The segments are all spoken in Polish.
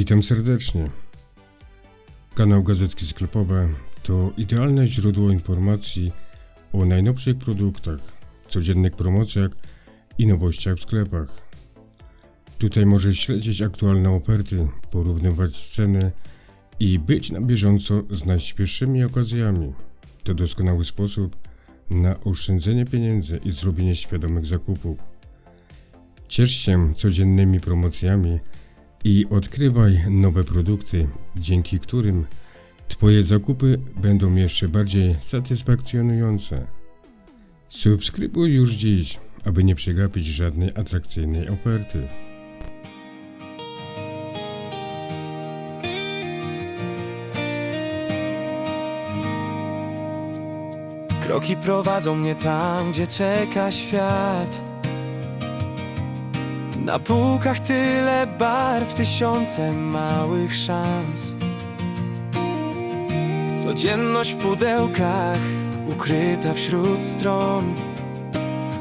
Witam serdecznie. Kanał Gazetki Sklepowe to idealne źródło informacji o najnowszych produktach, codziennych promocjach i nowościach w sklepach. Tutaj możesz śledzić aktualne oferty, porównywać ceny i być na bieżąco z najświeższymi okazjami. To doskonały sposób na oszczędzenie pieniędzy i zrobienie świadomych zakupów. Ciesz się codziennymi promocjami i odkrywaj nowe produkty, dzięki którym Twoje zakupy będą jeszcze bardziej satysfakcjonujące. Subskrybuj już dziś, aby nie przegapić żadnej atrakcyjnej oferty. Kroki prowadzą mnie tam, gdzie czeka świat. Na półkach tyle barw, tysiące małych szans. Codzienność w pudełkach, ukryta wśród stron.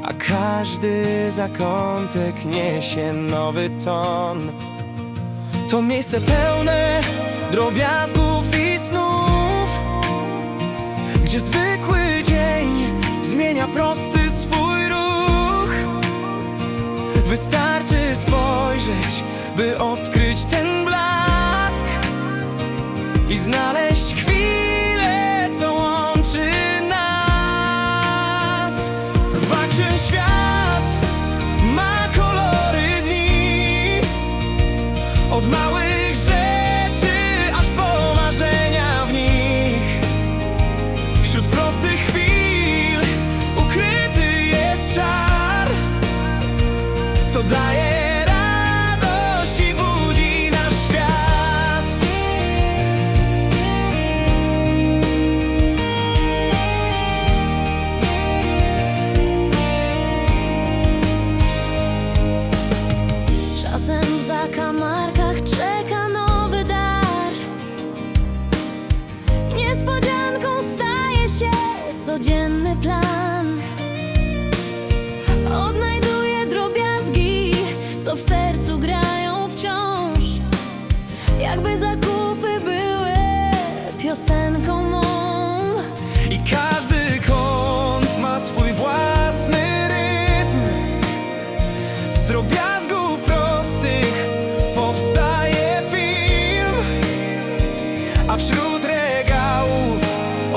A każdy zakątek niesie nowy ton. To miejsce pełne drobiazgów i snów gdzie zmienia prosty swój ruch. Wystarczy spojrzeć, by odkryć ten blask i znaleźć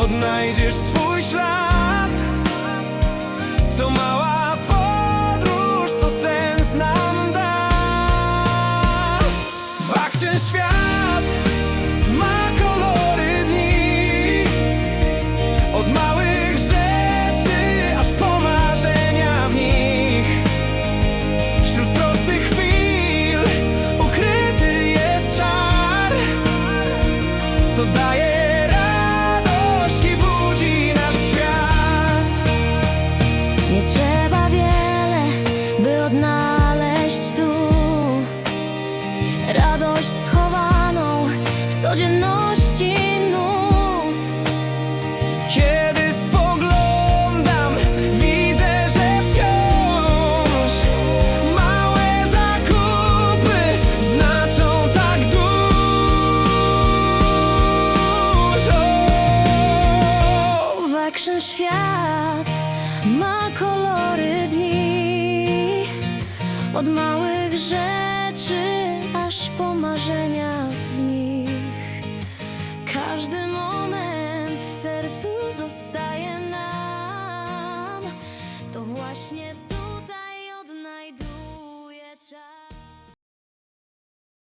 odnajdziesz swój dużo W action świat ma kolory dni. Od małych rzeczy aż po marzenia w nich. Każdy